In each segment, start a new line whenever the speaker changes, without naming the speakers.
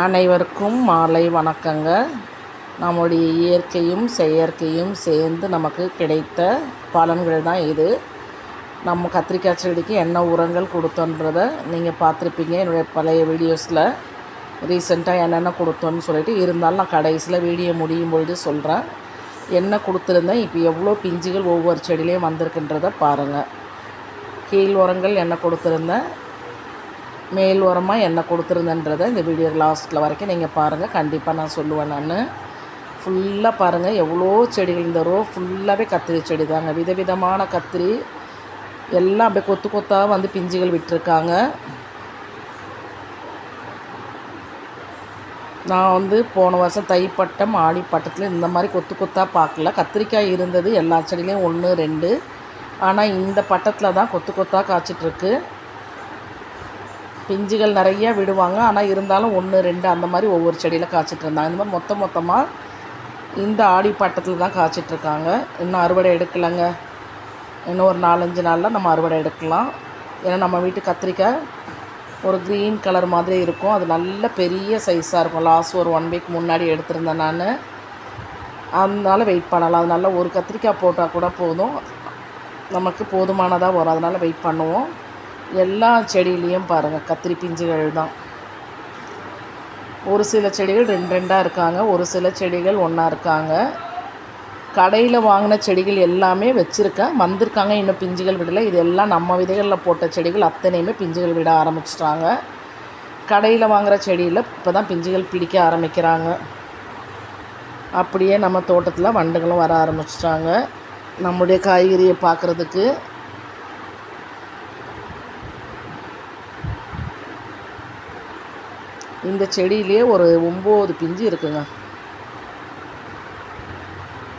அனைவருக்கும் மாலை வணக்கங்க. நம்முடைய இயற்கையும் செயற்கையும் சேர்ந்து நமக்கு கிடைத்த பலன்கள் தான் இது. நம்ம கத்திரிக்காய் செடிக்கு என்ன உரங்கள் கொடுத்தோன்றதை நீங்கள் பார்த்துருப்பீங்க. என்னுடைய பழைய வீடியோஸில் ரீசெண்டாக என்னென்ன கொடுத்தோன்னு சொல்லிட்டு இருந்தாலும் நான் கடைசியில் வீடியோ முடியும் பொழுது சொல்கிறேன் என்ன கொடுத்துருந்தேன்? இப்போ எவ்வளோ பிஞ்சுகள் ஒவ்வொரு செடியிலையும் வந்திருக்குன்றதை பாருங்கள் கீழ் உரங்கள் என்ன கொடுத்துருந்தேன்? மேல் உரமாக என்ன கொடுத்துருந்தேன்றதை இந்த வீடியோ லாஸ்ட்டில் வரைக்கும் நீங்கள் பாருங்கள் கண்டிப்பாக நான் சொல்லுவேன் நான். ஃபுல்லாக பாருங்கள் எவ்வளோ செடிகள் இந்த ரோ ஃபுல்லாகவே கத்திரி செடி தாங்க. விதவிதமான கத்திரி. எல்லாம் அப்படியே கொத்து கொத்தாக வந்து பிஞ்சுகள் விட்டுருக்காங்க. நான் வந்து போன வருஷம் தைப்பட்டம் ஆடிப்பட்டத்தில் இந்த மாதிரி கொத்து கொத்தாக பார்க்கல. கத்திரிக்காய் இருந்தது எல்லா செடியிலையும் ஒன்று ரெண்டு. ஆனால் இந்த பட்டத்தில் தான் கொத்து கொத்தாக காய்ச்சிட்ருக்கு பிஞ்சுகள் நிறைய விடுவாங்க. ஆனால் இருந்தாலும் ஒன்று ரெண்டு அந்த மாதிரி ஒவ்வொரு செடியில் காய்ச்சிட்டு இருந்தாங்க. இந்த மாதிரி மொத்த மொத்தமாக இந்த ஆடி பட்டத்தில் தான் காய்ச்சிட்ருக்காங்க இன்னும் அறுவடை எடுக்கலைங்க. இன்னும் ஒரு நாலஞ்சு நாளில் நம்ம அறுவடை எடுக்கலாம். ஏன்னா நம்ம வீட்டு கத்திரிக்காய் ஒரு க்ரீன் கலர் மாதிரி இருக்கும். அது நல்ல பெரிய சைஸாக இருக்கும். லாஸ்ட் ஒரு ஒன் வீக் முன்னாடி எடுத்திருந்தேன் நான். அதனால வெயிட் பண்ணலாம். அதனால ஒரு கத்திரிக்காய் போட்டால் கூட போதும். நமக்கு போதுமானதாக வரும். அதனால் வெயிட் பண்ணுவோம். எல்லா செடியிலையும் பாருங்கள் கத்திரி பிஞ்சுகள் தான். ஒரு சில செடிகள் ரெண்டு ரெண்டாக இருக்காங்க ஒரு சில செடிகள் ஒன்றா இருக்காங்க. கடையில் வாங்கின செடிகள் எல்லாமே வச்சுருக்கேன். வந்திருக்காங்க இன்னும் பிஞ்சுகள் விடலை. இது எல்லாம் நம்ம விதைகளில் போட்ட செடிகள் அத்தனையுமே பிஞ்சுகள் விட ஆரம்பிச்சிட்டாங்க. கடையில் வாங்குகிற செடியில் இப்போ தான் பிஞ்சுகள் பிடிக்க ஆரம்பிக்கிறாங்க. அப்படியே நம்ம தோட்டத்தில் வண்டுகளும் வர ஆரம்பிச்சிட்டாங்க. நம்முடைய காய்கறியை பார்க்குறதுக்கு இந்த செடியிலே ஒரு ஒம்பது பிஞ்சு இருக்குங்க.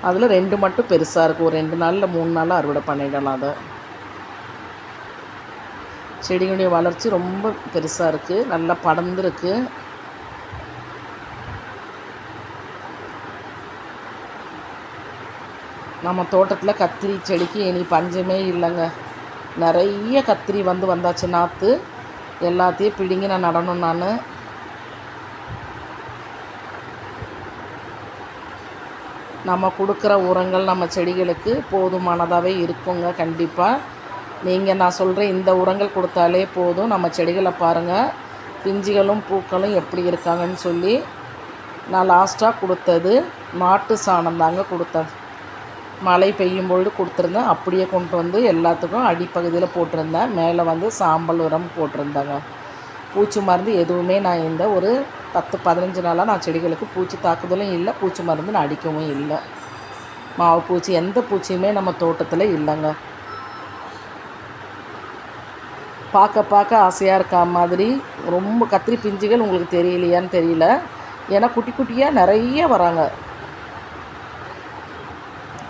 அதில் ரெண்டு மட்டும் பெருசாக இருக்கும் ஒரு ரெண்டு நாளில் மூணு நாளில் அறுவடை பண்ணிடலாம் அதை. செடிகளுடைய வளர்ச்சி ரொம்ப பெருசாக இருக்குது நல்லா படர்ந்துருக்கு. நம்ம தோட்டத்தில் கத்திரி செடிக்கு இனி பஞ்சமே இல்லைங்க. நிறைய கத்திரி வந்து வந்தாச்சு நாற்று எல்லாத்தையும் பிடுங்கி நான் நடணும் நான். நம்ம கொடுக்குற உரங்கள் நம்ம செடிகளுக்கு போதுமானதாகவே இருக்குங்க கண்டிப்பாக நீங்கள் நான் சொல்கிற இந்த உரங்கள் கொடுத்தாலே போதும். நம்ம செடிகளை பாருங்கள் பிஞ்சுகளும் பூக்களும் எப்படி இருக்காங்கன்னு சொல்லி நான் லாஸ்ட்டாக கொடுத்தது மாட்டு சாணம் தாங்க கொடுத்தேன். மழை பெய்யும் பொழுது கொடுத்துருந்தேன். அப்படியே கொண்டு வந்து எல்லாத்துக்கும் அடிப்பகுதியில் போட்டிருந்தேன். மேலே வந்து சாம்பல் உரம் போட்டிருந்தேங்க. பூச்சி மருந்து எதுவுமே நான் இந்த ஒரு பத்து பதினஞ்சு நாளாக நான் செடிகளுக்கு பூச்சி தாக்குதலும் இல்லை பூச்சி மருந்து நான் அடிக்கவும் இல்லை. மாவு பூச்சி எந்த பூச்சியுமே நம்ம தோட்டத்தில் இல்லைங்க. பார்க்க பார்க்க ஆசையாக இருக்கா மாதிரி ரொம்ப கத்திரி பிஞ்சுகள் உங்களுக்கு தெரியலையான்னு தெரியல. ஏன்னா குட்டி குட்டியாக நிறைய வராங்க.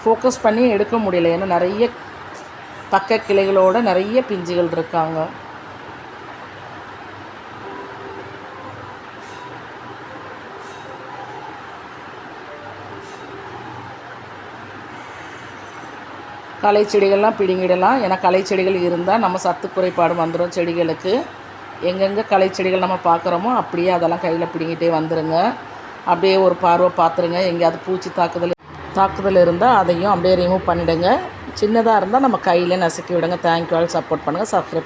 ஃபோக்கஸ் பண்ணி எடுக்க முடியல. ஏன்னா நிறைய பக்க கிளைகளோட நிறைய பிஞ்சுகள் இருக்காங்க. களை செடிகள்லாம் பிடுங்கிடலாம். ஏன்னா களை செடிகள் இருந்தால் நம்ம சத்து குறைபாடு வந்துடும் செடிகளுக்கு. எங்கெங்கே களை செடிகள் நம்ம பார்க்குறோமோ அப்படியே அதெல்லாம் கையில் பிடுங்கிட்டே வந்துடுங்க அப்படியே ஒரு பார்வை பார்த்துருங்க எங்கேயாவது பூச்சி தாக்குதல் தாக்குதல் இருந்தால் அதையும் அப்படியே ரிமூவ் பண்ணிவிடுங்க சின்னதாக இருந்தால் நம்ம கையிலே நசுக்கி விடுங்க. தேங்க்யூ ஆல் சப்போர்ட் பண்ணுங்கள் சப்ஸ்கிரைப்